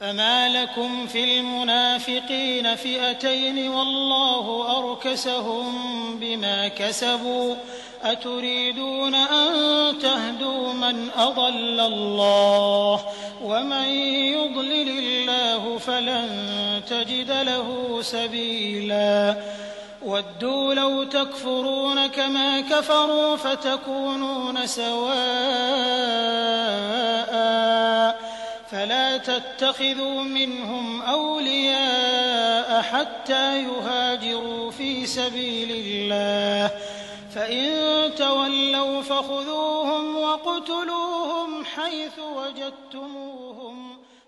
فما لكم في المنافقين فئتين والله أركسهم بما كسبوا أتريدون أن تهدوا من أضل الله ومن يضلل الله فلن تجد له سبيلا ودوا لو تكفرون كما كفروا فتكونون سواء فلا تتخذوا منهم أولياء حتى يهاجروا في سبيل الله فإن تولوا فخذوهم واقتلوهم حيث وجدتموهم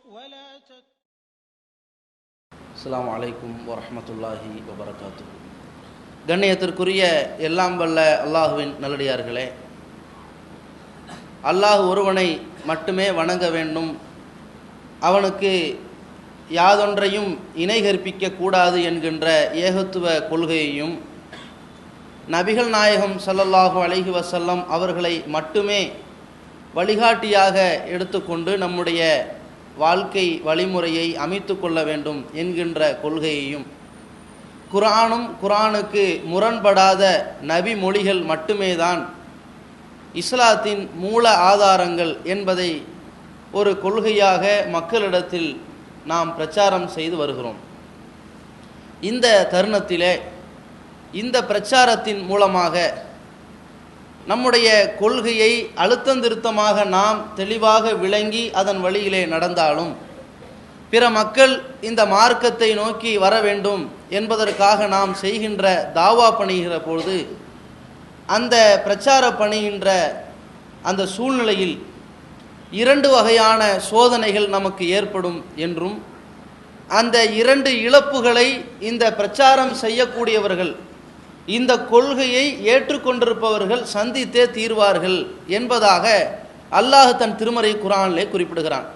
ولا تت... அஸ்ஸலாமு அலைக்கும் வரஹ்மத்துல்லாஹி வபரகாத்து கண்ணியத்திற்குரிய எல்லாம் வல்ல அல்லாஹுவின் நல்லடியார்களே அல்லாஹ் ஒருவனை மட்டுமே வணங்க வேண்டும் அவனுக்கு யாதொன்றையும் இணை கற்பிக்க கூடாது என்கின்ற ஏகத்துவ கொள்கையையும் நபிகள் நாயகம் சல்லல்லாஹு அலைஹி வசல்லம் அவர்களை மட்டுமே வழிகாட்டியாக எடுத்துக்கொண்டு நம்முடைய வாழ்க்கை வழிமுறையை அமைத்து கொள்ள வேண்டும் என்கின்ற கொள்கையையும் குரானும் குரானுக்கு முரண்படாத நபி மொழிகள் மட்டுமே தான் இஸ்லாத்தின் மூல ஆதாரங்கள் என்பதை ஒரு கொள்கையாக மக்களிடத்தில் நாம் பிரச்சாரம் செய்து வருகிறோம். இந்த தருணத்திலே இந்த பிரச்சாரத்தின் மூலமாக நம்முடைய கொள்கையை அழுத்தந்திருத்தமாக நாம் தெளிவாக விளங்கி அதன் வழியிலே நடந்தாலும் பிற மக்கள் இந்த மார்க்கத்தை நோக்கி வர வேண்டும் என்பதற்காக நாம் செய்கின்ற தாவா பணிகிற பொழுது அந்த பிரச்சார பணிகின்ற அந்த சூழ்நிலையில் இரண்டு வகையான சோதனைகள் நமக்கு ஏற்படும் என்றும் அந்த இரண்டு இழப்புகளை இந்த பிரச்சாரம் செய்யக்கூடியவர்கள் இந்த கொள்கையை ஏற்றுக்கொண்டிருப்பவர்கள் சந்தித்தே தீர்வார்கள் என்பதாக அல்லாஹ் தன் திருமறை குரானிலே குறிப்பிடுகிறான்.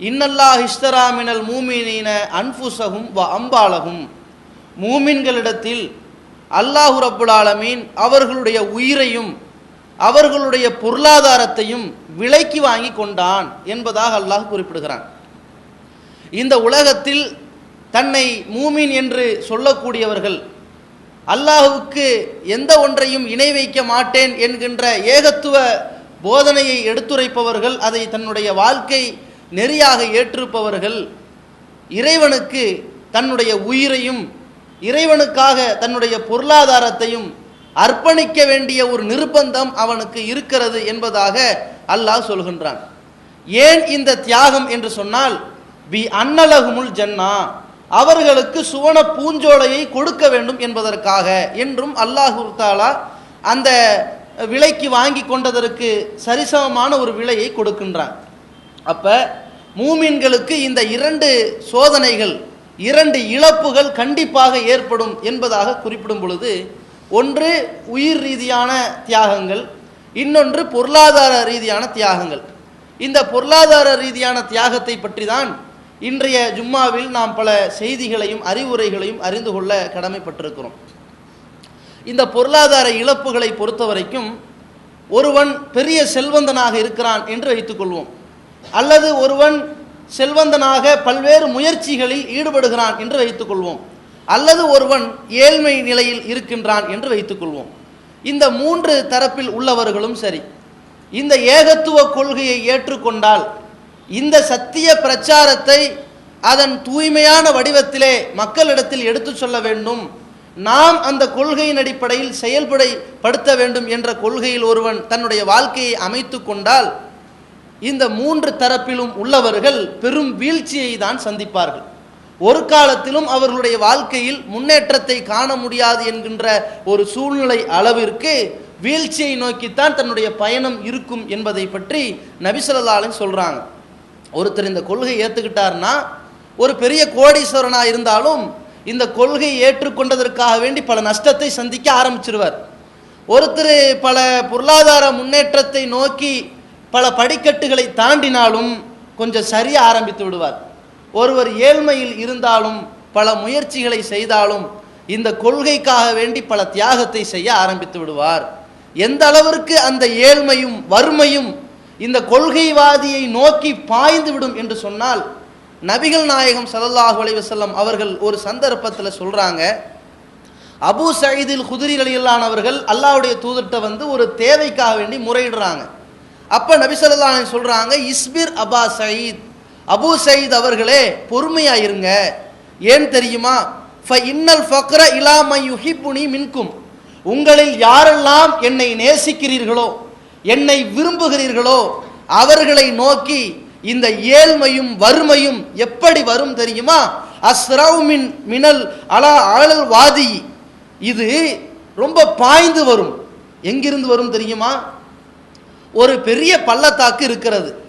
இன்னல்லாஹ் இஸ்தராமினல் மூமினீன அன்புசகும் வ அம்பாலகும் மூமின்களிடத்தில் அல்லாஹு ரப்புல் ஆலமீன் அவர்களுடைய உயிரையும் அவர்களுடைய பொருளாதாரத்தையும் விலைக்கு வாங்கி கொண்டான் என்பதாக அல்லாஹ் குறிப்பிடுகிறான். இந்த உலகத்தில் தன்னை மூமின் என்று சொல்லக்கூடியவர்கள் அல்லாஹுவுக்கு எந்த ஒன்றையும் இணை வைக்க மாட்டேன் என்கின்ற ஏகத்துவ போதனையை எடுத்துரைப்பவர்கள் அதை தன்னுடைய வாழ்க்கை நெறியாக ஏற்றிருப்பவர்கள் இறைவனுக்கு தன்னுடைய உயிரையும் இறைவனுக்காக தன்னுடைய பொருளாதாரத்தையும் அர்ப்பணிக்க வேண்டிய ஒரு நிர்பந்தம் அவனுக்கு இருக்கிறது என்பதாக அல்லாஹ் சொல்கின்றான். ஏன் இந்த தியாகம் என்று சொன்னால் பி அன்னலகுமுல் ஜன்னா அவர்களுக்கு சுவன பூஞ்சோலையை கொடுக்க வேண்டும் என்பதற்காக என்றும் அல்லாஹு தாலா அந்த விலைக்கு வாங்கி கொண்டதற்கு சரிசமமான ஒரு விலையை கொடுக்கின்றான். அப்ப மூமின்களுக்கு இந்த இரண்டு சோதனைகள் இரண்டு இழப்புகள் கண்டிப்பாக ஏற்படும் என்பதாக குறிப்பிடும் பொழுது ஒன்று உயிர் ரீதியான தியாகங்கள் இன்னொன்று பொருளாதார ரீதியான தியாகங்கள். இந்த பொருளாதார ரீதியான தியாகத்தை பற்றி தான் இன்றைய ஜும்மாவில் நாம் பல செய்திகளையும் அறிவுரைகளையும் அறிந்து கொள்ள கடமைப்பட்டிருக்கிறோம். இந்த பொருளாதார இழப்புகளை பொறுத்த வரைக்கும் ஒருவன் பெரிய செல்வந்தனாக இருக்கிறான் என்று வைத்துக்கொள்வோம் அல்லது ஒருவன் செல்வந்தனாக பல்வேறு முயற்சிகளில் ஈடுபடுகிறான் என்று வைத்துக்கொள்வோம் அல்லது ஒருவன் ஏழ்மை நிலையில் இருக்கின்றான் என்று வைத்துக்கொள்வோம். இந்த மூன்று தரப்பில் உள்ளவர்களும் சரி. இந்த ஏகத்துவ கொள்கையை ஏற்றுக்கொண்டால் இந்த சத்திய பிரச்சாரத்தை அதன் தூய்மையான வடிவத்திலே மக்களிடத்தில் எடுத்து சொல்ல வேண்டும். நாம் அந்த கொள்கையின் அடிப்படையில் செயல்படைப்படுத்த வேண்டும் என்ற கொள்கையில் ஒருவன் தன்னுடைய வாழ்க்கையை அமைத்து கொண்டால் இந்த மூன்று தரப்பிலும் உள்ளவர்கள் பெரும் வீழ்ச்சியை தான் சந்திப்பார்கள். ஒரு காலத்திலும் அவர்களுடைய வாழ்க்கையில் முன்னேற்றத்தை காண முடியாது என்கின்ற ஒரு சூழ்நிலை அளவிற்கு வீழ்ச்சியை நோக்கித்தான் தன்னுடைய பயணம் இருக்கும் என்பதை பற்றி நபிசல்லாலும் சொல்றாங்க. ஒருத்தர் இந்த கொள்கை ஏற்றுக்கிட்டார்னா ஒரு பெரிய கோடீஸ்வரனாக இருந்தாலும் இந்த கொள்கையை ஏற்றுக்கொண்டதற்காக வேண்டி பல நஷ்டத்தை சந்திக்க ஆரம்பிச்சிருவார். ஒருத்தர் பல பொருளாதார முன்னேற்றத்தை நோக்கி பல படிக்கட்டுகளை தாண்டினாலும் கொஞ்சம் சரிய ஆரம்பித்து விடுவார். ஒருவர் ஏழ்மையில் இருந்தாலும் பல முயற்சிகளை செய்தாலும் இந்த கொள்கைக்காக வேண்டி பல தியாகத்தை செய்ய ஆரம்பித்து விடுவார். எந்த அளவிற்கு அந்த ஏழ்மையும் வறுமையும் இந்த கொள்கைவாதியை நோக்கி பாய்ந்து விடும் என்று சொன்னால் நபிகள் நாயகம் ஸல்லல்லாஹு அலைவசல்லம் அவர்கள் ஒரு சந்தர்ப்பத்தில் சொல்றாங்க அபு சயீதில் குதிரி அவர்கள் அல்லாஹ்வுடைய தூதர்கிட்ட வந்து ஒரு தேவைக்காக வேண்டி முறையிடுறாங்க. அப்ப நபி சொல்லலாம் சொல்கிறாங்க சொல்றாங்க இஸ்பிர் அபா சயீத். அபு சயீத் அவர்களே பொறுமையா இருங்க ஏன் தெரியுமா? இன்னல் ஃபக்ர இலாமை யுஹிப்புனி மின்கும். உங்களில் யாரெல்லாம் என்னை நேசிக்கிறீர்களோ என்னை விரும்புகிறீர்களோ அவர்களை நோக்கி இந்த ஏழ்மையும் வறுமையும் எப்படி வரும் தெரியுமா? அஸ்ரவ் மின் மினல் அலா அழல் வாதி. இது ரொம்ப பாய்ந்து வரும். எங்கிருந்து வரும் தெரியுமா? ஒரு பெரிய பள்ளத்தாக்கு இருக்கிறது.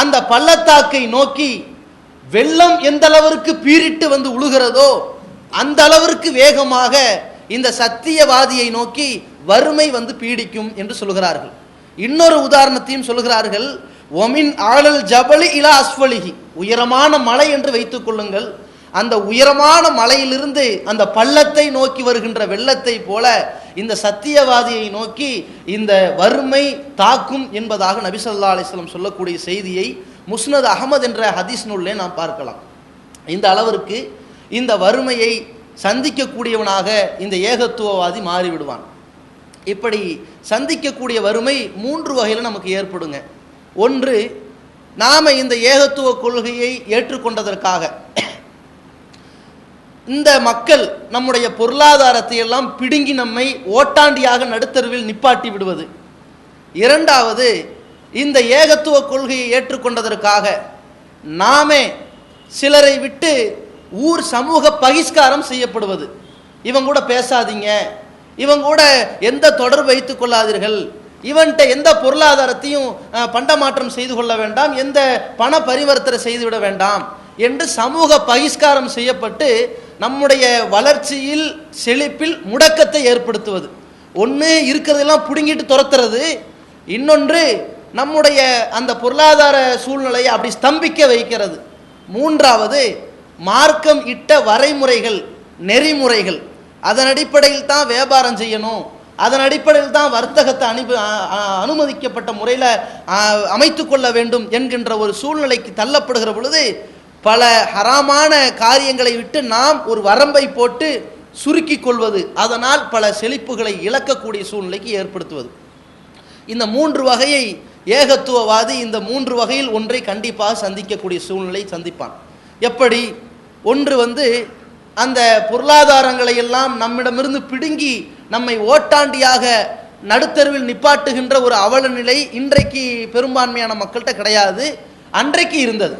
அந்த பள்ளத்தாக்கை நோக்கி வெள்ளம் எந்த அளவிற்கு பீரிட்டு வந்து உழுகிறதோ அந்த அளவிற்கு வேகமாக இந்த சத்தியவாதியை நோக்கி வறுமை வந்து பீடிக்கும் என்று சொல்கிறார்கள். இன்னொரு உதாரணத்தையும் சொல்கிறார்கள் ஒமின் ஆழல் ஜபலி இலா அஸ்வலிகி உயரமான மலை என்று வைத்துக் கொள்ளுங்கள். அந்த உயரமான மலையிலிருந்து அந்த பள்ளத்தை நோக்கி வருகின்ற வெள்ளத்தை போல இந்த சத்தியவாதியை நோக்கி இந்த வறுமை தாக்கும் என்பதாக நபிசல்லா அலிஸ்லம் சொல்லக்கூடிய செய்தியை முஸ்னத் அகமது என்ற ஹதீஸ் நூல்லே நாம் பார்க்கலாம். இந்த அளவிற்கு இந்த வறுமையை சந்திக்கக்கூடியவனாக இந்த ஏகத்துவவாதி மாறிவிடுவான். இப்படி சந்திக்கக்கூடிய வறுமை மூன்று வகையில் நமக்கு ஏற்படுங்க. ஒன்று நாம் இந்த ஏகத்துவ கொள்கையை ஏற்றுக்கொண்டதற்காக. இந்த மக்கள் நம்முடைய பொருளாதாரத்தை எல்லாம் பிடுங்கி நம்மை ஓட்டாண்டியாக நடுத்தருவில் நிப்பாட்டி விடுவது. இரண்டாவது இந்த ஏகத்துவ கொள்கையை ஏற்றுக்கொண்டதற்காக நாமே சிலரை விட்டு ஊர் சமூக பகிஷ்காரம் செய்யப்படுவது. இவங்க கூட பேசாதீங்க. இவங்க கூட எந்த தொடர்பு வைத்துக் கொள்ளாதீர்கள். இவன்கிட்ட எந்த பொருளாதாரத்தையும் பண்டமாற்றம் செய்து கொள்ள வேண்டாம். எந்த பண பரிவர்த்தனை செய்துவிட வேண்டாம். என்று சமூக பகிஷ்காரம் செய்யப்பட்டு நம்முடைய வளர்ச்சியில் செழிப்பில் முடக்கத்தை ஏற்படுத்துவது. ஒன்று இருக்கிறதெல்லாம் பிடுங்கிட்டு துரத்துறது இன்னொன்று நம்முடைய அந்த பொருளாதார சூழ்நிலையை அப்படி ஸ்தம்பிக்க வைக்கிறது. மூன்றாவது மார்க்கம் இட்ட வரைமுறைகள் நெறிமுறைகள் அதன் அடிப்படையில் தான் வியாபாரம் செய்யணும் அதன் அடிப்படையில் தான் வர்த்தகத்தை அனுப்பி அனுமதிக்கப்பட்ட முறையில் அமைத்து கொள்ள வேண்டும் என்கின்ற ஒரு சூழ்நிலைக்கு தள்ளப்படுகிற பொழுது பல ஹராமான காரியங்களை விட்டு நாம் ஒரு வரம்பை போட்டு சுருக்கி கொள்வது அதனால் பல செழிப்புகளை இழக்கக்கூடிய சூழ்நிலைக்கு ஏற்படுத்துவது. இந்த மூன்று வகையை ஏகத்துவவாதி இந்த மூன்று வகையில் ஒன்றை கண்டிப்பாக சந்திக்கக்கூடிய சூழ்நிலை சந்திப்பான். எப்படி? ஒன்று வந்து அந்த பொருளாதாரங்களை எல்லாம் நம்மிடமிருந்து பிடுங்கி நம்மை ஓட்டாண்டியாக நடுத்தருவில் நிப்பாட்டுகின்ற ஒரு அவல நிலை இன்றைக்கு பெரும்பான்மையான மக்கள்கிட்ட கிடையாது அன்றைக்கு இருந்தது.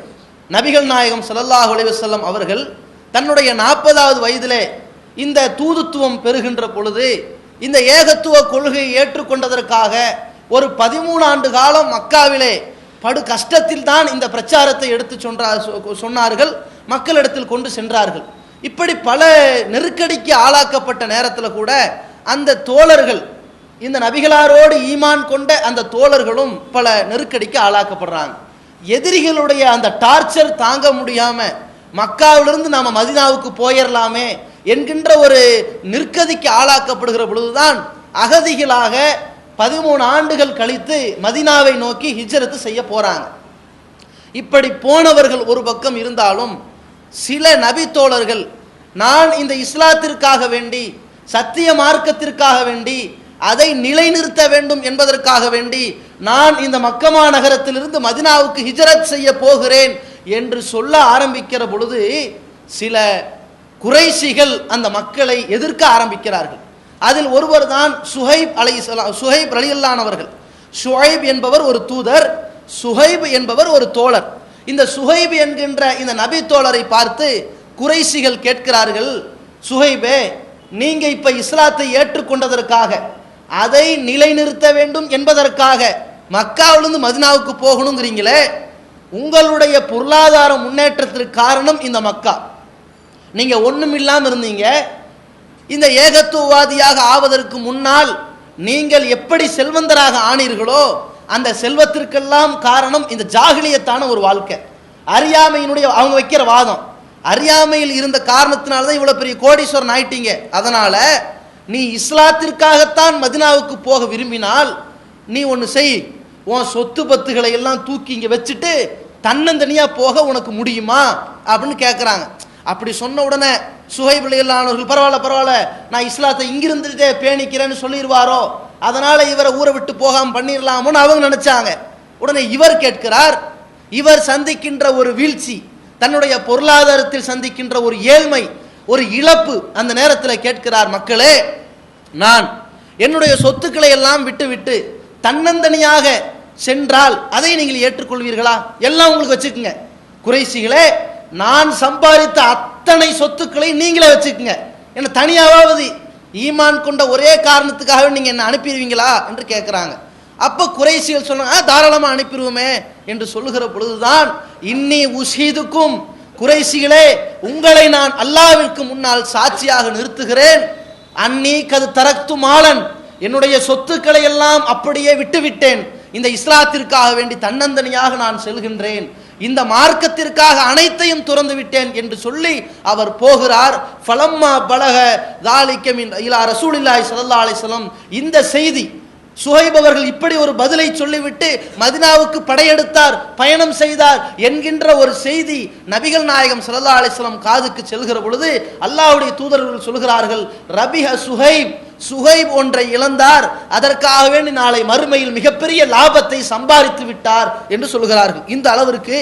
நபிகள் நாயகம் ஸல்லல்லாஹு அலைஹி அவர்கள் தன்னுடைய நாற்பதாவது வயதிலே இந்த தூதுத்துவம் பெறுகின்ற பொழுது இந்த ஏகத்துவ கொள்கையை ஏற்றுக்கொண்டதற்காக ஒரு பதிமூணு ஆண்டு காலம் மக்காவிலே படு கஷ்டத்தில் தான் இந்த பிரச்சாரத்தை எடுத்து சொன்றா சொ- சொன்னார்கள் மக்களிடத்தில் கொண்டு சென்றார்கள். இப்படி பல நெருக்கடிக்கு ஆளாக்கப்பட்ட நேரத்தில் கூட அந்த தோழர்கள் இந்த நபிகளாரோடு ஈமான் கொண்ட அந்த தோழர்களும் பல நெருக்கடிக்கு ஆளாக்கப்படுறாங்க. எதிரிகளுடைய அந்த டார்ச்சர் தாங்க முடியாம மக்காவிலிருந்து நாம மதினாவுக்கு போயிடலாமே என்கின்ற ஒரு நிற்கதிக்கு ஆளாக்கப்படுகிற பொழுதுதான் அகதிகளாக பதிமூணு ஆண்டுகள் கழித்து மதினாவை நோக்கி ஹிஜரத்து செய்ய போறாங்க. இப்படி போனவர்கள் ஒரு பக்கம் இருந்தாலும் சில நபி தோழர்கள் நான் இந்த இஸ்லாத்திற்காக வேண்டி சத்திய மார்க்கத்திற்காக வேண்டி அதை நிலைநிறுத்த வேண்டும் என்பதற்காக வேண்டி நான் இந்த மக்கமா நகரத்திலிருந்து மதினாவுக்கு ஹிஜரத் செய்ய போகிறேன் என்று சொல்ல ஆரம்பிக்கிற பொழுது சில குறைசிகள் அந்த மக்களை எதிர்க்க ஆரம்பிக்கிறார்கள். அதில் ஒருவர் தான் சுஹைப் அலை சுஹைப் அலியல்லானவர்கள் சுஹைப் என்பவர் ஒரு தூதர் சுஹைப் என்பவர் ஒரு தோழர். இந்த சுஹைப் என்கின்ற இந்த நபி தோழரை பார்த்து குறைசிகள் கேட்கிறார்கள் சுஹைபே நீங்க இப்ப இஸ்லாத்தை ஏற்றுக்கொண்டதற்காக அதை நிலைநிறுத்த வேண்டும் என்பதற்காக மக்காவிலிருந்து மதினாவுக்கு போகணுங்கிறீங்களே உங்களுடைய பொருளாதார முன்னேற்றத்திற்கு காரணம் இந்த மக்கா. நீங்க ஒன்றும் இல்லாமல் இருந்தீங்க. இந்த ஏகத்துவவாதியாக ஆவதற்கு முன்னால் நீங்கள் எப்படி செல்வந்தராக ஆனீர்களோ அந்த செல்வத்திற்கெல்லாம் காரணம் இந்த ஜாகிலியத்தான ஒரு வாழ்க்கை. அறியாமையினுடைய அவங்க வைக்கிற வாதம். அறியாமையில் இருந்த காரணத்தினால தான் இவ்வளோ பெரிய கோடீஸ்வரன் ஆயிட்டீங்க. அதனால நீ இஸ்லாத்திற்காகத்தான் மதினாவுக்கு போக விரும்பினால் நீ ஒன்று செய். உன் சொத்து பத்துகளை எல்லாம் தூக்கி இங்கே வச்சுட்டு தன்னந்தனியாக போக உனக்கு முடியுமா? அப்படின்னு கேட்குறாங்க அப்படி சொன்ன உடனே சுஹைப் பரவாயில்ல பரவாயில்ல நான் இஸ்லாத்தை இங்கிருந்துட்டே பேணிக்கிறேன்னு சொல்லிடுவாரோ? அதனால இவரை ஊரை விட்டு போகாமல் பண்ணிடலாமோன்னு அவங்க நினைச்சாங்க. உடனே இவர் கேட்கிறார் இவர் சந்திக்கின்ற ஒரு வீழ்ச்சி தன்னுடைய பொருளாதாரத்தில் சந்திக்கின்ற ஒரு ஏழ்மை ஒரு இழப்பு அந்த நேரத்தில் கேட்கிறார் மக்களே. நான் என்னுடைய சொத்துக்களை எல்லாம் விட்டுவிட்டு தன்னந்தனியாக சென்றால் அதை நீங்கள் ஏற்றுக்கொள்வீர்களா? எல்லாம் உங்களுக்கு வச்சுக்குங்க. குறைசிகளே நான் சம்பாதித்த அத்தனை சொத்துக்களை நீங்களே வச்சுக்குங்க. என்ன தனியாவது ஈமான் கொண்ட ஒரே காரணத்துக்காக நீங்க என்ன அனுப்பிடுவீங்களா? என்று கேட்குறாங்க. அப்ப குறைசிகள் சொன்னாங்க "ஆ, தாராளமா அனுப்பிடுவோமே என்று சொல்லுகிற பொழுதுதான் இன்னி உசீதுக்கும் குறைசிகளே உங்களை நான் அல்லாவிற்கு முன்னால் சாட்சியாக நிறுத்துகிறேன். அன்னி கது தரக்து மாலன். என்னுடைய சொத்துக்களை எல்லாம் அப்படியே விட்டுவிட்டேன். இந்த இஸ்லாத்திற்காக வேண்டி தன்னந்தனியாக நான் செல்கின்றேன். இந்த மார்க்கத்திற்காக அனைத்தையும் துறந்து விட்டேன் என்று சொல்லி அவர் போகிறார். ஃபலம்மா பலக தாலிக்கமின் இலா ரசூலில்லாய் ஸல்லல்லாஹு அலிஸ்லம் இந்த செய்தி சுஹைப் அவர்கள் இப்படி ஒரு பதிலை சொல்லிவிட்டு மதினாவுக்கு படையெடுத்தார் பயணம் செய்தார் என்கின்ற ஒரு செய்தி நபிகள் நாயகம் சல்லா அலிஸ்லாம் காதுக்கு செல்கிற பொழுது அல்லாவுடைய தூதர்கள் சொல்கிறார்கள் ரபிஹ சுஹைப் சுஹைப் ஒன்றை இழந்தார் அதற்காக வேண்டி நாளை மறுமையில் மிகப்பெரிய லாபத்தை சம்பாதித்து விட்டார் என்று சொல்கிறார்கள். இந்த அளவிற்கு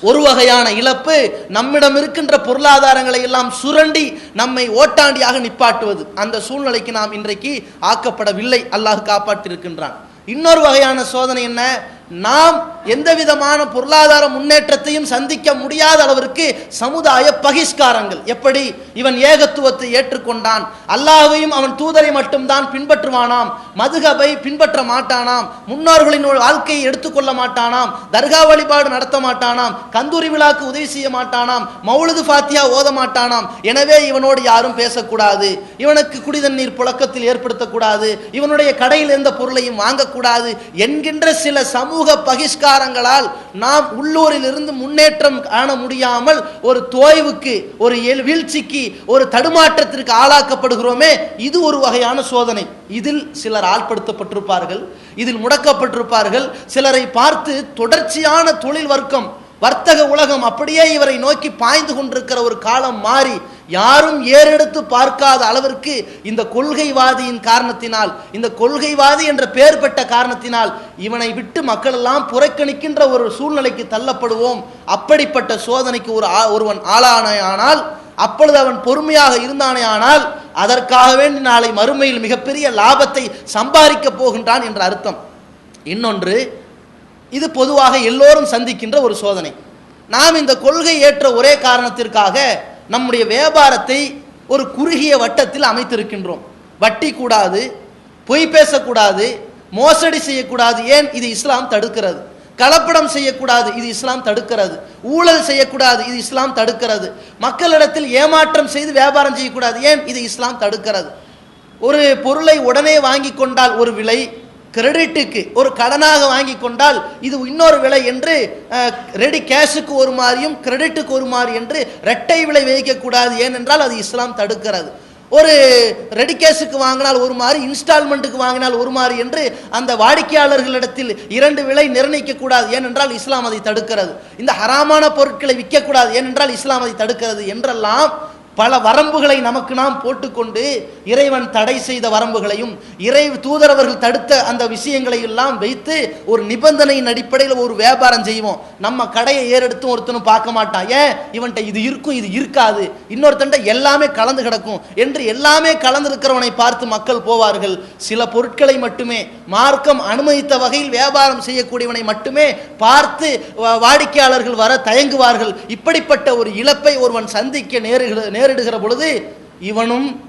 ஒரு வகையான இழப்பு நம்மிடம் இருக்கின்ற பொருளாதாரங்களை எல்லாம் சுரண்டி நம்மை ஓட்டாண்டியாக நிப்பாட்டுவது. அந்த சூழ்நிலைக்கு நாம் இன்றைக்கு ஆக்கப்படவில்லை. அல்லாஹ் காப்பாற்றிருக்கின்றான் இன்னொரு வகையான சோதனை என்ன? நாம் எந்த விதமான பொருளாதார முன்னேற்றத்தையும் சந்திக்க முடியாத அளவிற்கு சமுதாய பகிஷ்காரங்கள். எப்படி? இவன் ஏகத்துவத்தை ஏற்றுக்கொண்டான். அல்லாஹையும் அவன் தூதரை மட்டும்தான் பின்பற்றுவானாம். மதுகபை பின்பற்ற மாட்டானாம். முன்னோர்களின் வாழ்க்கையை எடுத்துக்கொள்ள மாட்டானாம். தர்கா வழிபாடு நடத்த மாட்டானாம். கந்தூரி விழாக்கு உதவி செய்ய மாட்டானாம். மௌலது ஃபாத்தியா ஓத மாட்டானாம். எனவே இவனோடு யாரும் பேசக்கூடாது. இவனுக்கு குடிதண்ணீர் புழக்கத்தில் ஏற்படுத்தக்கூடாது. இவனுடைய கடையில் எந்த பொருளையும் வாங்கக்கூடாது என்கின்ற சில சமூக பகிஷ்காரங்களால் நாம் உள்ளூரில் இருந்து முன்னேற்றம் காண முடியாமல் ஒரு தோய்வுக்கு ஒரு எழு- வீழ்ச்சிக்கு ஒரு தடுமாற்றத்திற்கு ஆளாக்கப்படுகிறோமே இது ஒரு வகையான சோதனை. இதில் சிலர் ஆள்படுத்தப்பட்டிருப்பார்கள் இதில் முடக்கப்பட்டிருப்பார்கள் சிலரை பார்த்து தொடர்ச்சியான தொழில் வர்க்கம் வர்த்தக உலகம் அப்படியே இவரை நோக்கி பாய்ந்து கொண்டிருக்கிற ஒரு காலம் மாறி யாரும் ஏறெடுத்து பார்க்காத அளவிற்கு இந்த கொள்கைவாதியின் காரணத்தினால் இந்த கொள்கைவாதி என்ற பெயர் பெற்ற காரணத்தினால் இவனை விட்டு மக்கள் எல்லாம் புறக்கணிக்கின்ற ஒரு சூழ்நிலைக்கு தள்ளப்படுவோம். அப்படிப்பட்ட சோதனைக்கு ஒரு ஆ- ஒருவன் ஆளானானால் அப்பொழுது அவன் பொறுமையாக இருந்தானே ஆனால் அதற்காக வேண்டி நாளை மறுமையில் மிகப்பெரிய லாபத்தை சம்பாதிக்கப் போகின்றான் என்ற அர்த்தம். இன்னொன்று இது பொதுவாக எல்லோரும் சந்திக்கின்ற ஒரு சோதனை. நாம் இந்த கொள்கை ஏற்ற ஒரே காரணத்திற்காக நம்முடைய வியாபாரத்தை ஒரு குறுகிய வட்டத்தில் அமைத்திருக்கின்றோம். வட்டி கூடாது பொய் பேசக்கூடாது மோசடி செய்யக்கூடாது. ஏன்? இது இஸ்லாம் தடுக்கிறது. கலப்படம் செய்யக்கூடாது இது இஸ்லாம் தடுக்கிறது. ஊழல் செய்யக்கூடாது இது இஸ்லாம் தடுக்கிறது. மக்களிடத்தில் ஏமாற்றம் செய்து வியாபாரம் செய்யக்கூடாது. ஏன்? இது இஸ்லாம் தடுக்கிறது. ஒரு பொருளை உடனே வாங்கி கொண்டால் ஒரு விலை கிரெடிட்டுக்கு ஒரு கடனாக வாங்கி கொண்டால் இது இன்னொரு விலை என்று ரெடி கேஷுக்கு ஒரு மாதிரியும் கிரெடிட்டுக்கு ஒரு மாதிரி என்று ரெட்டை விலை வைக்கக்கூடாது ஏனென்றால் அது இஸ்லாம் தடுக்கிறது. ஒரு ரெடி கேஷுக்கு வாங்கினால் ஒரு மாதிரி இன்ஸ்டால்மெண்ட்டுக்கு வாங்கினால் ஒரு மாதிரி என்று அந்த வாடிக்கையாளர்களிடத்தில் இரண்டு விலை நிர்ணயிக்க கூடாது. ஏனென்றால் இஸ்லாம் அதை தடுக்கிறது. இந்த ஹராமான பொருட்களை விற்கக்கூடாது ஏனென்றால் இஸ்லாம் அதை தடுக்கிறது என்றெல்லாம் பல வரம்புகளை நமக்கு நாம் போட்டுக்கொண்டு இறைவன் தடை செய்த வரம்புகளையும் இறை தூதரவர்கள் தடுத்த அந்த விஷயங்களை எல்லாம் வைத்து ஒரு நிபந்தனையின் அடிப்படையில் ஒரு வியாபாரம் செய்வோம். நம்ம கடையை ஏறெடுத்தும் ஒருத்தனும் பார்க்க மாட்டான். ஏன்? இவன்கிட்ட இது இருக்கும் இது இருக்காது. இன்னொருத்தன்ட்ட எல்லாமே கலந்து கிடக்கும். என்று எல்லாமே கலந்து இருக்கிறவனை பார்த்து மக்கள் போவார்கள். சில பொருட்களை மட்டுமே மார்க்கம் அனுமதித்த வகையில் வியாபாரம் செய்யக்கூடியவனை மட்டுமே பார்த்து வாடிக்கையாளர்கள் வர தயங்குவார்கள். இப்படிப்பட்ட ஒரு இழப்பை ஒருவன் சந்திக்க நேருகிற நேரிடுகிற பொழுது இவனும்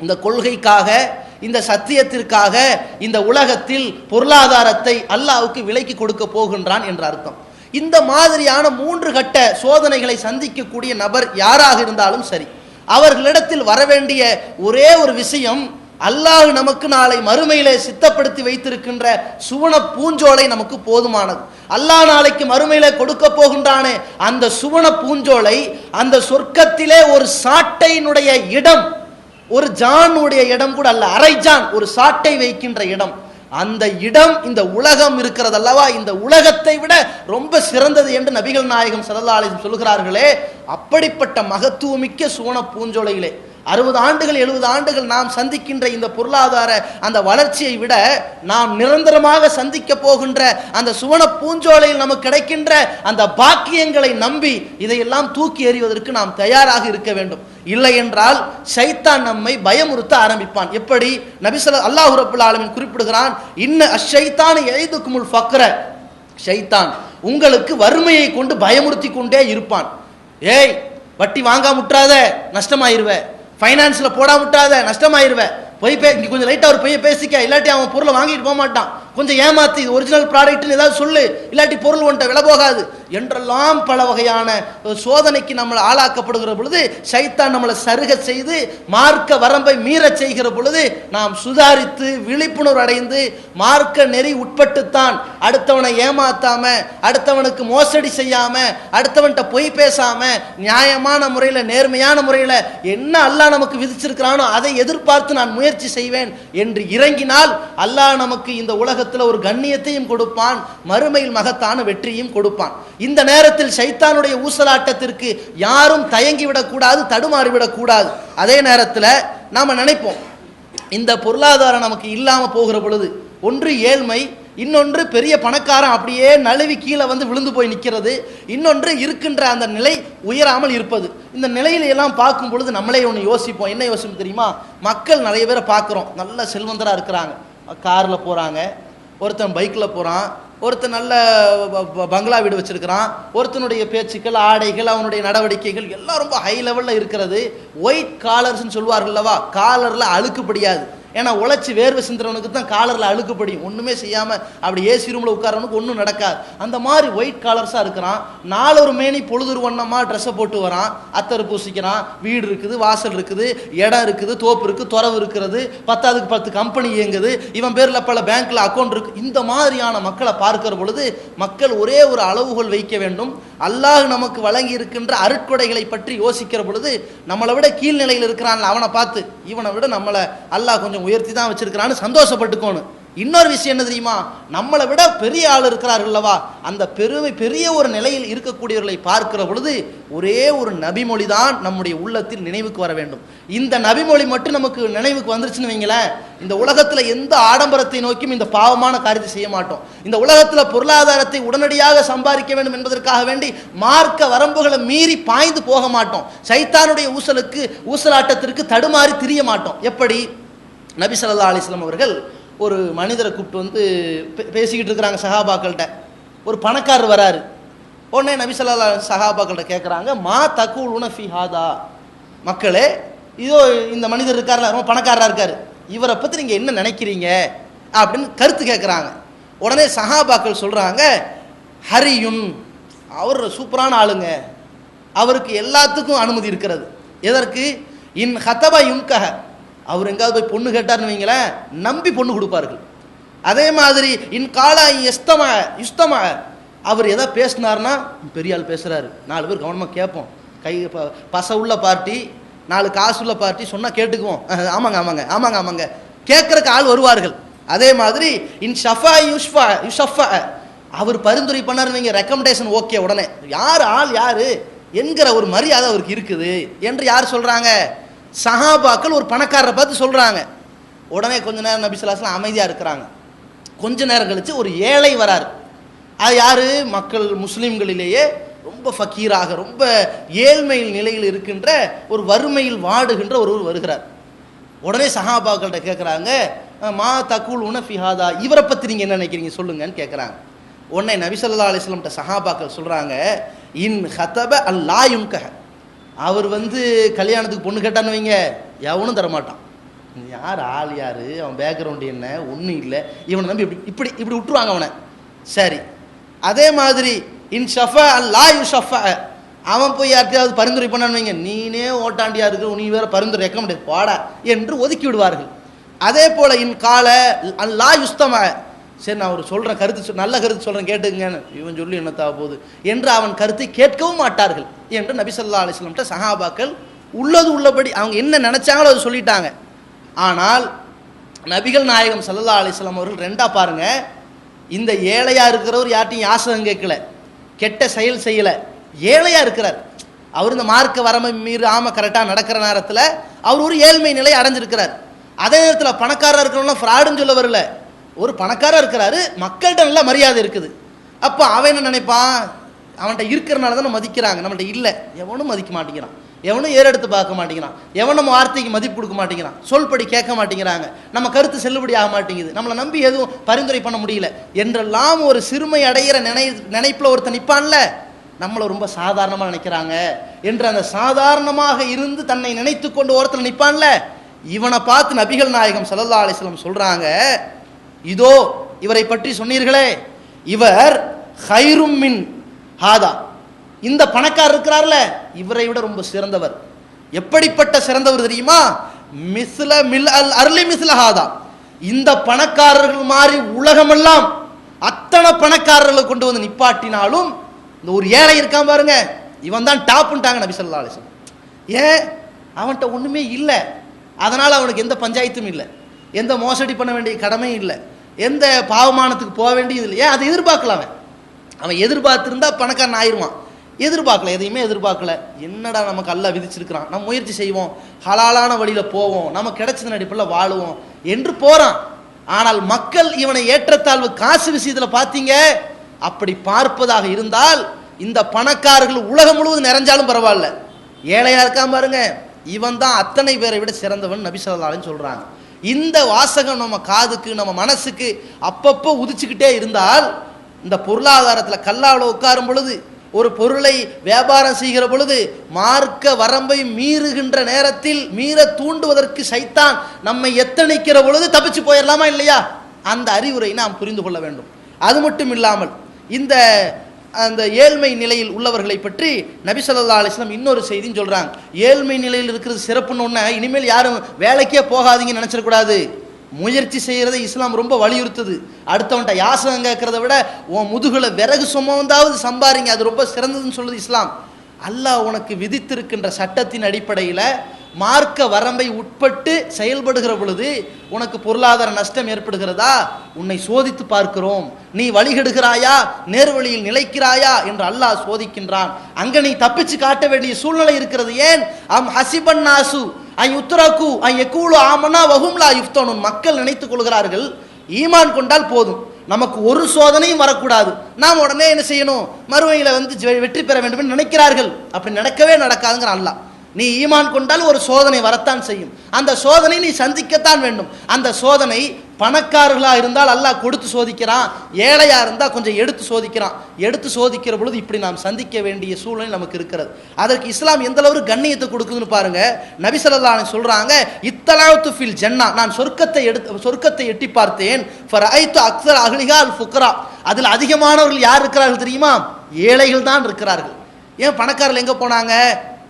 இந்த கொள்கைக்காக இந்த சத்தியத்திற்காக இந்த உலகத்தில் பொருளாதாரத்தை அல்லாவுக்கு விலைக்கு கொடுக்க போகின்றான் என்ற அர்த்தம். இந்த மாதிரியான மூன்று கட்ட சோதனைகளை சந்திக்கக்கூடிய நபர் யாராக இருந்தாலும் சரி அவர்களிடத்தில் வர வேண்டிய ஒரே ஒரு விஷயம் அல்லாஹ் நமக்கு நாளை மறுமையிலே சித்தப்படுத்தி வைத்திருக்கின்ற சுவன பூஞ்சோலை நமக்கு போதுமானது. அல்லாஹ் நாளைக்கு மறுமையிலே கொடுக்க போகின்றானே அந்த சுவன பூஞ்சோலை அந்த சொர்க்கத்திலே ஒரு சாட்டையினுடைய இடம் ஒரு ஜானுடைய இடம் கூட அல்ல அரை ஜான் ஒரு சாட்டை வைக்கின்ற இடம். அந்த இடம் இந்த உலகம் இருக்கிறது அல்லவா இந்த உலகத்தை விட ரொம்ப சிறந்தது என்று நபிகள் நாயகம் ஸல்லல்லாஹு சொல்கிறார்களே அப்படிப்பட்ட மகத்துவமிக்க சுவன பூஞ்சோலையிலே அறுபது ஆண்டுகள் எழுபது ஆண்டுகள் நாம் சந்திக்கின்ற இந்த பொருளாதார அந்த வளர்ச்சியை விட நாம் நிரந்தரமாக சந்திக்க போகின்ற அந்த சுவன பூஞ்சோலையில் நமக்கு கிடைக்கின்ற அந்த பாக்கியங்களை நம்பி இதையெல்லாம் தூக்கி எறிவதற்கு நாம் தயாராக இருக்க வேண்டும். இல்லை என்றால் ஷைத்தான் நம்மை பயமுறுத்த ஆரம்பிப்பான். எப்படி? நபிசல அல்லாஹ் ரபுல் ஆலமின் குறிப்பிடுகிறான் இன்ன அஷைத்தான் முள் ஃபக்ர. ஷைத்தான் உங்களுக்கு வறுமையை கொண்டு பயமுறுத்தி கொண்டே இருப்பான். ஏய் வட்டி வாங்காம முட்டாத நஷ்டமாயிருவ. ஃபைனான்ஸில் போடாமட்டாத நஷ்டமாயிருவேன் நஷ்டமாயிருவ. போய் பே இங்கே கொஞ்சம் லைட்டாக ஒரு பையன் பேசிக்க. இல்லாட்டி அவன் பொருளை வாங்கிட்டு போக மாட்டான் கொஞ்சம் ஏமாத்தி ஒரிஜினல் ப்ராடக்ட்னு ஏதாவது சொல்லு. இல்லாட்டி பொருள் ஒன்றை விலபோகாது என்றெல்லாம் பல வகையான சோதனைக்கு நம்மளை ஆளாக்கப்படுகிற பொழுது சைத்தான் நம்மளை சருக செய்து மார்க்க வரம்பை மீறச் செய்கிற பொழுது நாம் சுதாரித்து விழிப்புணர்வு அடைந்து மார்க்க நெறி உட்பட்டுத்தான் அடுத்தவனை ஏமாத்தாம அடுத்தவனுக்கு மோசடி செய்யாம அடுத்தவன்கிட்ட பொய் பேசாம நியாயமான முறையில் நேர்மையான முறையில் என்ன அல்லாஹ் நமக்கு விதிச்சிருக்கிறானோ அதை எதிர்பார்த்து நான் முயற்சி செய்வேன் என்று இறங்கினால் அல்லாஹ் நமக்கு இந்த உலக உலகத்தில் ஒரு கண்ணியத்தையும் கொடுப்பான் மறுமையில் மகத்தான வெற்றியும் கொடுப்பான். இந்த நேரத்தில் சைத்தானுடைய ஊசலாட்டத்திற்கு யாரும் தயங்கி விடக்கூடாது தடுமாறி விடக்கூடாது அதே நேரத்தில் நாம் நினைப்போம் இந்த பொருளாதாரம் நமக்கு இல்லாமல் போகிற பொழுது ஒன்று ஏழ்மை இன்னொன்று பெரிய பணக்காரன் அப்படியே நழுவி கீழே வந்து விழுந்து போய் நிற்கிறது இன்னொன்று இருக்கின்ற அந்த நிலை உயராமல் இருப்பது. இந்த நிலையில எல்லாம் பார்க்கும் பொழுது நம்மளே ஒன்று யோசிப்போம் என்ன யோசிப்போம் தெரியுமா? மக்கள் நிறைய பேரை பார்க்குறோம் நல்ல செல்வந்தராக இருக்கிறாங்க. காரில் போகிறாங்க ஒருத்தன் பைக்கில் போகிறான் ஒருத்தன் நல்ல ப- ப- பங்களா வீடு வச்சுருக்கிறான் ஒருத்தனுடைய பேச்சுக்கள் ஆடைகள் அவனுடைய நடவடிக்கைகள் எல்லாம் ரொம்ப ஹை லெவலில் இருக்கிறது. ஒயிட் காலர்ஸ்னு சொல்லுவார்கள் அல்லவா? காலரில் அழுக்குப்படியாது. ஏன்னா உழைச்சி வேர்வை சிந்துறவனுக்கு தான் காலரில் அழுக்குப்படியும் ஒன்றுமே செய்யாமல் அப்படி ஏசி ரூமில் உட்காரவனுக்கு ஒன்றும் நடக்காது. அந்த மாதிரி ஒயிட் காலர்ஸாக இருக்கிறான். நாலொரு மேனி பொழுதுரு வண்ணமாக ட்ரெஸ்ஸை போட்டு வரான். அத்தர் பூசிக்கிறான். வீடு இருக்குது வாசல் இருக்குது இடம் இருக்குது தோப்பு இருக்குது துறவு இருக்கிறது. பத்தாவதுக்கு பத்து கம்பெனி இயங்குது. இவன் பேரில் பல பேங்க்கில் அக்கௌண்ட் இருக்கு. இந்த மாதிரியான மக்களை பார்க்கிற பொழுது மக்கள் ஒரே ஒரு அளவுகோல் வைக்க வேண்டும். அல்லாஹ் நமக்கு வழங்கி இருக்கின்ற அருட்கொடைகளை பற்றி யோசிக்கிற பொழுது நம்மளை விட கீழ்நிலையில் இருக்கிறான்ல அவனை பார்த்து இவனை விட நம்மளை அல்லாஹ் கொஞ்சம் உயர்த்தி தான் வச்சிருக்கிறான்னு சந்தோஷப்பட்டுக்கோணும் இன்னொரு விஷயம் என்ன தெரியுமா? நம்மளை விட பெரிய ஆள் இருக்கிறார்கள் அல்லவா? அந்த பெருமை பெரிய ஒரு நிலையில் இருக்கக்கூடியவர்களை பார்க்கிற பொழுது ஒரே ஒரு நபிமொழி தான் நம்முடைய உள்ளத்தில் நினைவுக்கு வர வேண்டும். இந்த நபிமொழி மட்டும் நமக்கு நினைவுக்கு வந்துருச்சுன்னு வைங்களேன். இந்த உலகத்தில் எந்த ஆடம்பரத்தை நோக்கியும் இந்த பாவமான காரியத்தை செய்ய மாட்டோம். இந்த உலகத்தில் பொருளாதாரத்தை உடனடியாக சம்பாதிக்க வேண்டும் என்பதற்காக வேண்டி மார்க்க வரம்புகளை மீறி பாய்ந்து போக மாட்டோம். சைத்தானுடைய ஊசலுக்கு ஊசலாட்டத்திற்கு தடுமாறி திரிய மாட்டோம். எப்படி? நபி சல்லா அலிஸ்லாம் அவர்கள் ஒரு மனிதரை கூப்பிட்டு வந்து பே- பேசிக்கிட்டு இருக்கிறாங்க சஹாபாக்கள்கிட்ட. ஒரு பணக்காரர் வராரு. உடனே நபி சஹாபாக்கள்கிட்ட கேட்குறாங்க மா தக்கூலுன ஃபி ஹாதா? மக்களே இதோ இந்த மனிதர் இருக்கார்ல ரொம்ப பணக்காரராக இருக்கார். இவரை பற்றி நீங்கள் என்ன நினைக்கிறீங்க? அப்படின்னு கருத்து கேட்குறாங்க உடனே சஹாபாக்கள் சொல்கிறாங்க ஹரியுன். அவர் சூப்பரான ஆளுங்க. அவருக்கு எல்லாத்துக்கும் அனுமதி இருக்கிறது. எதற்கு? இன் ஹத்தபா யுன்கஹ அவர் எங்காவது போய் பொண்ணு கேட்டார்னு வைங்களேன் நம்பி பொண்ணு கொடுப்பார்கள். அதே மாதிரி இன் காலா இஸ்தமா யுஸ்தம. அவர் எதை பேசினார்னா பெரிய ஆள் பேசுகிறாரு நாலு பேர் கவனமாக கேட்போம். கை ப- பச உள்ள பார்ட்டி நாலு காசு உள்ள பார்ட்டி சொன்னால் கேட்டுக்குவோம். ஆமாங்க ஆமாங்க ஆமாங்க ஆமாங்க. கேட்குறக்கு ஆள் வருவார்கள். அதே மாதிரி இன் ஷஃபா யுஷ்ஃபா யுஷஃபா. அவர் பரிந்துரை பண்ணார்னு வைங்க ரெக்கமெண்டேஷன் ஓகே உடனே. யார் ஆள் யார்? என்கிற ஒரு மரியாதை அவருக்கு இருக்குது. என்று யார் சொல்கிறாங்க சஹாபாக்கள் ஒரு பணக்காரரை பார்த்து சொல்கிறாங்க உடனே கொஞ்ச நேரம் நபி அமைதியாக இருக்கிறாங்க. கொஞ்ச நேரம் கழித்து ஒரு ஏழை வரார். அது யார்? மக்கள் முஸ்லீம்களிலேயே ரொம்ப ஃபக்கீராக ரொம்ப ஏழ்மையில் நிலையில் இருக்கின்ற ஒரு வறுமையில் வாடுகின்ற ஒருவர் வருகிறார். உடனே சஹாபாக்கள்கிட்ட கேட்குறாங்க மா தகுல் உன ஃபிஹாதா இவரை பற்றி நீங்கள் என்ன நினைக்கிறீங்க? சொல்லுங்கன்னு கேட்குறாங்க உடனே நபிசல்லா ஸல்லல்லாஹு சஹாபாக்கள் சொல்கிறாங்க இன் ஹதப அல்லா யுன்கஹ அவர் வந்து கல்யாணத்துக்கு பொண்ணு கேட்டான்னு வைங்க. எவனும் தரமாட்டான். யார் ஆள் யார்? அவன் பேக்ரவுண்டு என்ன? ஒன்றும் இல்லை. இவனை நம்பி இப்படி இப்படி இப்படி விட்டுருவாங்க அவனை. சரி. அதே மாதிரி இன் ஷஃபா அல்லா யு ஷஃபா அவன் போய் யார்கிட்டயாவது பரிந்துரை பண்ணான்னு வைங்க. நீனே ஓட்டாண்டியா இருக்கு நீ வேற பரிந்துரை வைக்க முடியாது. பாடா. என்று ஒதுக்கி விடுவார்கள். அதே போல இன் கால அல்லா யுஸ்தமாக சரி நான் ஒரு சொல்கிறேன் கருத்து சொல் நல்ல கருத்து சொல்கிறேன் கேட்டுங்கன்னு இவன் சொல்லி என்னத்தா போகுது? என்று அவன் கருத்தை கேட்கவும் மாட்டார்கள். என்று நபி ஸல்லல்லாஹு சஹாபாக்கள் உள்ளது உள்ளபடி அவங்க என்ன நினச்சாங்களோ அதை சொல்லிட்டாங்க. ஆனால் நபிகள் நாயகம் சல்லல்லா அலிஸ்லாம் அவர்கள் ரெண்டாக பாருங்க. இந்த ஏழையாக இருக்கிறவர் யார்ட்டையும் யாசகம் கேட்கல. கெட்ட செயல் செய்யலை. ஏழையாக இருக்கிறார். அவர் இந்த மார்க்க வரமை மீறு ஆமாம் கரெக்டாக நடக்கிற நேரத்தில் அவர் ஒரு ஏழ்மை நிலை அடைஞ்சிருக்கிறார். அதே நேரத்தில் பணக்காரர் இருக்கிறவங்களாம் ஃப்ராடுன்னு சொல்ல வரல. ஒரு பணக்காரர் இருக்கிறாரு மக்கள்கிட்ட நல்லா மரியாதை இருக்குது. அப்போ அவன் என்ன நினைப்பான்? அவன்கிட்ட இருக்கிறனால தானே மதிக்கிறாங்க. நம்மள்ட்ட இல்லை. எவனும் மதிக்க மாட்டேங்கிறான். எவனும் ஏறெடுத்து பார்க்க மாட்டேங்கிறான். எவனும் வார்த்தைக்கு மதிப்பு கொடுக்க மாட்டேங்கிறான். சொல்படி கேட்க மாட்டேங்கிறாங்க. நம்ம கருத்து செல்லுபடி ஆக மாட்டேங்குது. நம்மளை நம்பி எதுவும் பரிந்துரை பண்ண முடியல. என்றெல்லாம் ஒரு சிறுமை அடைகிற நினை நினைப்பில் ஒருத்தன் நிற்பான்ல நம்மளை ரொம்ப சாதாரணமாக நினைக்கிறாங்க என்று அந்த சாதாரணமாக இருந்து தன்னை நினைத்து கொண்டு ஒருத்தர் நிற்பான்ல இவனை பார்த்து நபிகள் நாயகம் சல்லல்லா அலிஸ்லம் சொல்கிறாங்க இதோ இவரை பற்றி சொன்னீர்களே இவர் ஹைரும் மின் ஹாதா. இந்த பணக்காரர் இருக்கிறார்ல இவரை விட ரொம்ப சிறந்தவர். எப்படிப்பட்ட சிறந்தவர் தெரியுமா? மிஸ்ல மில் அல் அர்லி மிஸ்ல ஹாதா. இந்த பணக்காரர்கள் மாதிரி உலகமெல்லாம் அத்தனை பணக்காரர்களை கொண்டு வந்து நிப்பாட்டினாலும் இந்த ஒரு ஏழை இருக்கான் பாருங்க இவன் தான் டாப்புன்ட்டாங்க நபி ஸல்லல்லாஹு ஏன்? அவன்கிட்ட ஒன்றுமே இல்லை. அதனால் அவனுக்கு எந்த பஞ்சாயத்தும் இல்லை. எந்த மோசடி பண்ண வேண்டிய கடமையும் இல்லை. எந்த பாவமானத்துக்கு போக வேண்டியது இல்லை. ஏன்? அதை எதிர்பார்க்கல அவன். அவன் எதிர்பார்த்திருந்தா பணக்காரன் ஆயிடுவான் எதிர்பார்க்கல. எதையுமே எதிர்பார்க்கல. என்னடா நமக்கு அல்ல விதிச்சிருக்கிறான்? நம்ம முயற்சி செய்வோம். ஹலாலான வழியில் போவோம். நம்ம கிடைச்சது நடிப்பில் வாழுவோம் என்று போகிறான் ஆனால் மக்கள் இவனை ஏற்றத்தாழ்வு காசு விஷயத்தில் பார்த்தீங்க? அப்படி பார்ப்பதாக இருந்தால் இந்த பணக்காரர்கள் உலகம் முழுவதும் நிறைஞ்சாலும் பரவாயில்ல. ஏழையாக இருக்கான் பாருங்க. இவன் தான் அத்தனை பேரை விட சிறந்தவன் நபி சொல்கிறாங்க இந்த வாசகம் நம்ம காதுக்கு நம்ம மனசுக்கு அப்பப்போ உதிச்சுக்கிட்டே இருந்தால் இந்த பொருளாதாரத்தில் கல்லாவில் உட்காரும் பொழுது ஒரு பொருளை வியாபாரம் செய்கிற பொழுது மார்க்க வரம்பை மீறுகின்ற நேரத்தில் மீற தூண்டுவதற்கு சைத்தான் நம்மை எத்தனைக்கிற பொழுது தப்பிச்சு போயிடலாமா இல்லையா? அந்த அறிவுரை நாம் புரிந்து கொள்ள வேண்டும். அது மட்டும் இல்லாமல் இந்த அந்த ஏழ்மை நிலையில் உள்ளவர்களை பற்றி நபி ஸல்லல்லாஹு அலைஹி இன்னொரு செய்தியும் சொல்கிறாங்க ஏழ்மை நிலையில் இருக்கிறது சிறப்புன்னு ஒன்று இனிமேல் யாரும் வேலைக்கே போகாதீங்கன்னு நினச்சிடக்கூடாது. முயற்சி செய்கிறத இஸ்லாம் ரொம்ப வலியுறுத்துது. அடுத்தவன்ட்ட யாசகம் கேட்கறத விட உன் முதுகில் விறகு சுமந்தாவது சம்பாரிங்க அது ரொம்ப சிறந்ததுன்னு சொல்லுது இஸ்லாம். அல்லாஹ் உனக்கு விதித்திருக்கின்ற சட்டத்தின் அடிப்படையில் மார்க்க வரம்பை உட்பட்டு செயல்படுகிற பொழுது உனக்கு பொருளாதார நஷ்டம் ஏற்படுகிறதா? உன்னை சோதித்து பார்க்கிறோம். நீ வழிகெடுகிறாயா? நேர்வழியில் நிலைக்கிறாயா? என்று அல்லாஹ் சோதிக்கின்றான். அங்க நீ தப்பிச்சு காட்ட வேண்டிய சூழ்நிலை இருக்கிறது ஏன்? அம் ஹசிபன் நாசு ஐ உத்தரகு ஐ எக்கூலு ஆமனா வகும்லா யுஃப்தனும் மக்கள் நினைத்துக் கொள்கிறார்கள் ஈமான் கொண்டால் போதும். நமக்கு ஒரு சோதனையும் வரக்கூடாது. நாம் உடனே என்ன செய்யணும்? மறுமையில வந்து வெற்றி பெற வேண்டும் என்று நினைக்கிறார்கள். அப்படி நடக்கவே நடக்காதுங்கிற அல்லாஹ். நீ ஈமான் கொண்டால் ஒரு சோதனை வரத்தான் செய்யும். அந்த சோதனை நீ சந்திக்கத்தான் வேண்டும். அந்த சோதனை பணக்காரர்களாக இருந்தால் அல்லாஹ் கொடுத்து சோதிக்கிறான். ஏழையாக இருந்தால் கொஞ்சம் எடுத்து சோதிக்கிறான். எடுத்து சோதிக்கிற பொழுது இப்படி நாம் சந்திக்க வேண்டிய சூழ்நிலை நமக்கு இருக்கிறது. அதற்கு இஸ்லாம் எந்த அளவு கண்ணியத்தை கொடுக்குதுன்னு பாருங்க. நபி ஸல்லல்லாஹு அலைஹி சொல்றாங்க ஃபில் ஜன்னா நான் சொர்க்கத்தை எடுத்து சொர்க்கத்தை எட்டி பார்த்தேன். ஃபர் ஐத்து அக்ஸர் அகலிகா அல் ஃபுக்ரா அதில் அதிகமானவர்கள் யார் இருக்கிறார்கள் தெரியுமா? ஏழைகள் தான் இருக்கிறார்கள். ஏன் பணக்காரர்கள் எங்கே போனாங்க?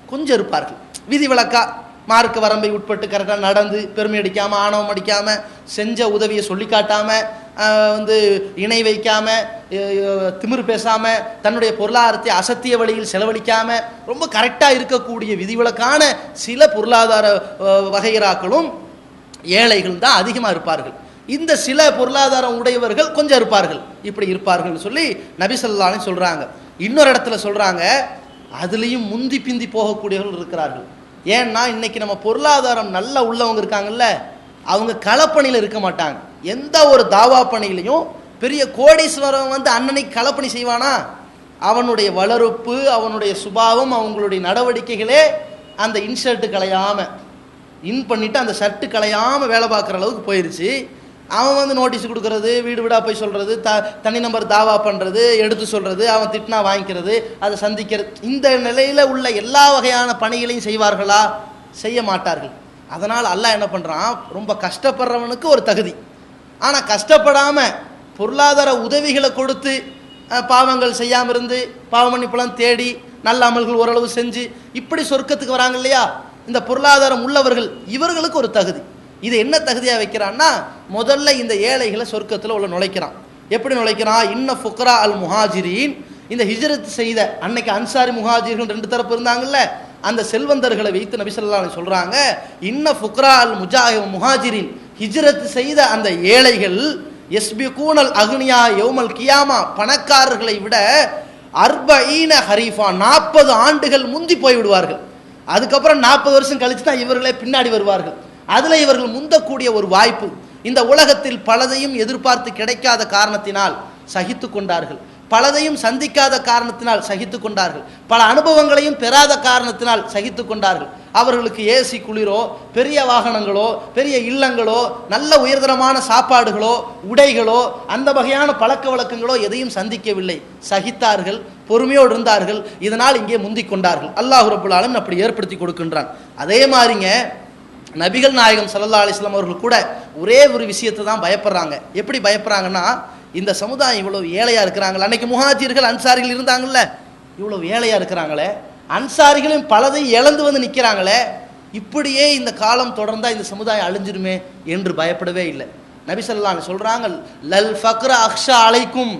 கொஞ்சம் இருப்பார்கள். விதி விளக்கா மார்க்க வரம்பை உட்பட்டு கரெக்டாக நடந்து பெருமை அடிக்காமல் ஆணவம் அடிக்காமல் செஞ்ச உதவியை சொல்லி காட்டாமல் வந்து இணை வைக்காமல் திமிர் பேசாமல் தன்னுடைய பொருளாதாரத்தை அசத்திய வழியில் செலவழிக்காமல் ரொம்ப கரெக்டாக இருக்கக்கூடிய விதிவிலக்கான சில பொருளாதார அஹ், ஏழைகள் தான் அதிகமாக இருப்பார்கள். இந்த சில பொருளாதாரம் உடையவர்கள் கொஞ்சம் இருப்பார்கள். இப்படி இருப்பார்கள்னு சொல்லி நபிசல்லாலும் சொல்கிறாங்க இன்னொரு இடத்துல சொல்கிறாங்க அதுலேயும் முந்தி பிந்தி போகக்கூடியவர்கள் இருக்கிறார்கள். ஏன்னா இன்னைக்கு நம்ம பொருளாதாரம் நல்லா உள்ளவங்க இருக்காங்கல்ல அவங்க களப்பணியில் இருக்க மாட்டாங்க. எந்த ஒரு தாவா பணியிலையும் பெரிய கோடீஸ்வரன் வந்து அண்ணனைக்கு களப்பணி செய்வானா? அவனுடைய வளர்ப்பு அவனுடைய சுபாவம் அவங்களுடைய நடவடிக்கைகளே அந்த இன்ஷர்ட்டு கலையாம இன் பண்ணிட்டு அந்த ஷர்ட்டு களையாமல் வேலை பார்க்குற அளவுக்கு போயிருச்சு. அவன் வந்து நோட்டீஸ் கொடுக்கறது வீடு வீடாக போய் சொல்கிறது த தனி நம்பர் தாவா பண்ணுறது எடுத்து சொல்கிறது அவன் திட்டினா வாங்கிக்கிறது அதை சந்திக்கிறது. இந்த நிலையில் உள்ள எல்லா வகையான பணிகளையும் செய்வார்களா? செய்ய மாட்டார்கள். அதனால் அல்லாஹ் என்ன பண்ணுறான் ரொம்ப கஷ்டப்படுறவனுக்கு ஒரு தகுதி. ஆனால் கஷ்டப்படாமல் பொருளாதார உதவிகளை கொடுத்து பாவங்கள் செய்யாமல் இருந்து பாவ மன்னிப்புலாம் தேடி நல்ல அமல்கள் ஓரளவு செஞ்சு இப்படி சொர்க்கத்துக்கு வராங்க இல்லையா? இந்த பொருளாதாரம் உள்ளவர்கள் இவர்களுக்கு ஒரு தகுதி. இது என்ன தகுதியாக வைக்கிறான்னா முதல்ல இந்த ஏழைகளை சொர்க்கத்தில் உள்ள நுழைக்கிறான். எப்படி நுழைக்கிறான்? இன்ன ஃபுக்ரா அல் முஹாஜிரின். இந்த ஹிஜரத் செய்த அன்னைக்கு அன்சாரி முஹாஜிர்கள் ரெண்டு தரப்பு இருந்தாங்கல்ல அந்த செல்வந்தர்களை வைத்து நபிசல்லான்னு சொல்கிறாங்க இன்ன ஃபுக்ரா அல் முஜாஹி முஹாஜிரின். ஹிஜரத் செய்த அந்த ஏழைகள் எஸ்பி கூனல் அக்னியா யோமல் கியாமா பணக்காரர்களை விட அர்பஈன ஹரீஃபா நாற்பது ஆண்டுகள் முந்தி போய்விடுவார்கள். அதுக்கப்புறம் நாற்பது வருஷம் கழிச்சு தான் இவர்களே பின்னாடி வருவார்கள். அதில் இவர்கள் முந்தக்கூடிய ஒரு வாய்ப்பு. இந்த உலகத்தில் பலதையும் எதிர்பார்த்து கிடைக்காத காரணத்தினால் சகித்து கொண்டார்கள். பலதையும் சந்திக்காத காரணத்தினால் சகித்து கொண்டார்கள். பல அனுபவங்களையும் பெறாத காரணத்தினால் சகித்து கொண்டார்கள். அவர்களுக்கு ஏசி குளிரோ பெரிய வாகனங்களோ பெரிய இல்லங்களோ நல்ல உயர்தரமான சாப்பாடுகளோ உடைகளோ அந்த வகையான பழக்க வழக்கங்களோ எதையும் சந்திக்கவில்லை. சகித்தார்கள் பொறுமையோடு இருந்தார்கள். இதனால் இங்கே முந்திக் கொண்டார்கள். அல்லாஹ் அப்படி ஏற்படுத்தி கொடுக்கின்றான். அதே மாதிரிங்க நபிகள் நாயகம் சல்லா அலிஸ்லாம் அவர்கள் கூட ஒரே ஒரு விஷயத்தை தான் பயப்படுறாங்க. எப்படி பயப்படுறாங்கன்னா இந்த சமுதாயம் இவ்வளவு ஏழையா இருக்கிறாங்களே? அன்னைக்கு முஹாஜிர்கள் அன்சாரிகள் இருந்தாங்கல்ல? இவ்வளவு ஏழையா இருக்கிறாங்களே? அன்சாரிகளும் பலதையும் இழந்து வந்து நிற்கிறாங்களே இப்படியே இந்த காலம் தொடர்ந்தா இந்த சமுதாயம் அழிஞ்சிருமே என்று பயப்படவே இல்லை. நபி ஸல்லல்லாஹு சொல்கிறாங்க சொல்றாங்க லல் ஃபக்ர அக்ஷா அலைக்கும்.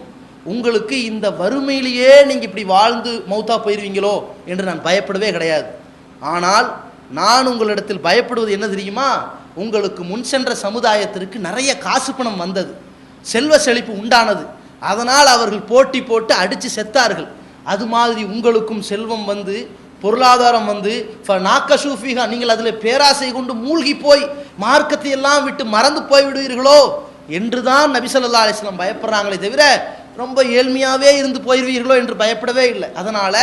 உங்களுக்கு இந்த வறுமையிலேயே நீங்க இப்படி வாழ்ந்து மௌத்தா போயிருவீங்களோ என்று நான் பயப்படவே கிடையாது. ஆனால் நான் உங்களிடத்தில் பயப்படுவது என்ன தெரியுமா? உங்களுக்கு முன் சென்ற சமுதாயத்திற்கு நிறைய காசு பணம் வந்தது. செல்வ செழிப்பு உண்டானது. அதனால் அவர்கள் போட்டி போட்டு அடித்து செத்தார்கள். அது மாதிரி உங்களுக்கும் செல்வம் வந்து பொருளாதாரம் வந்து நாக்கசூஃபிகா நீங்கள் அதில் பேராசை கொண்டு மூழ்கி போய் மார்க்கத்தை எல்லாம் விட்டு மறந்து போய் விடுவீர்களோ என்றுதான் நபி ஸல்லல்லாஹு பயப்படுறாங்களே தவிர ரொம்ப ஏழ்மையாகவே இருந்து போயிடுவீர்களோ என்று பயப்படவே இல்லை. அதனால்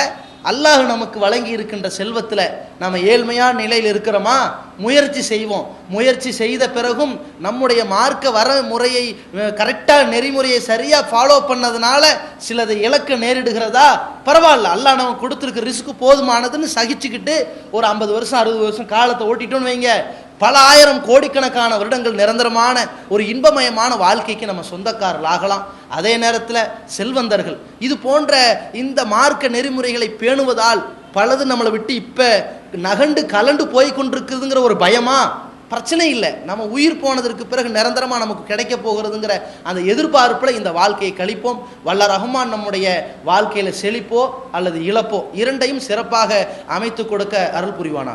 அல்லாஹ் நமக்கு வழங்கி இருக்கின்ற செல்வத்தில் நம்ம ஏழ்மையான நிலையில் இருக்கிறோமா? முயற்சி செய்வோம். முயற்சி செய்த பிறகும் நம்முடைய மார்க்க வர முறையை கரெக்டாக நெறிமுறையை சரியாக ஃபாலோ பண்ணதுனால சிலதை இழக்க நேரிடுகிறதா? பரவாயில்ல. அல்லாஹ் நமக்கு கொடுத்துருக்க ரிஸ்க்கு போதுமானதுன்னு சகிச்சுக்கிட்டு ஒரு ஐம்பது வருஷம் அறுபது வருஷம் காலத்தை ஓட்டிட்டோன்னு வைங்க. பல ஆயிரம் கோடிக்கணக்கான வருடங்கள் நிரந்தரமான ஒரு இன்பமயமான வாழ்க்கைக்கு நம்ம சொந்தக்காரர்கள் ஆகலாம். அதே நேரத்தில் செல்வந்தர்கள். இது போன்ற இந்த மார்க்க நெறிமுறைகளை பேணுவதால் பலது நம்மளை விட்டு இப்போ நகண்டு கலண்டு போய் கொண்டிருக்குதுங்கிற ஒரு பயமா? பிரச்சனை இல்லை. நம்ம உயிர் போனதற்கு பிறகு நிரந்தரமாக நமக்கு கிடைக்க போகிறதுங்கிற அந்த எதிர்பார்ப்பில் இந்த வாழ்க்கையை கழிப்போம். வல்ல ரஹ்மான் நம்முடைய வாழ்க்கையில் செழிப்போ அல்லது இழப்போ இரண்டையும் சிறப்பாக அமைத்து கொடுக்க அருள் புரிவானா?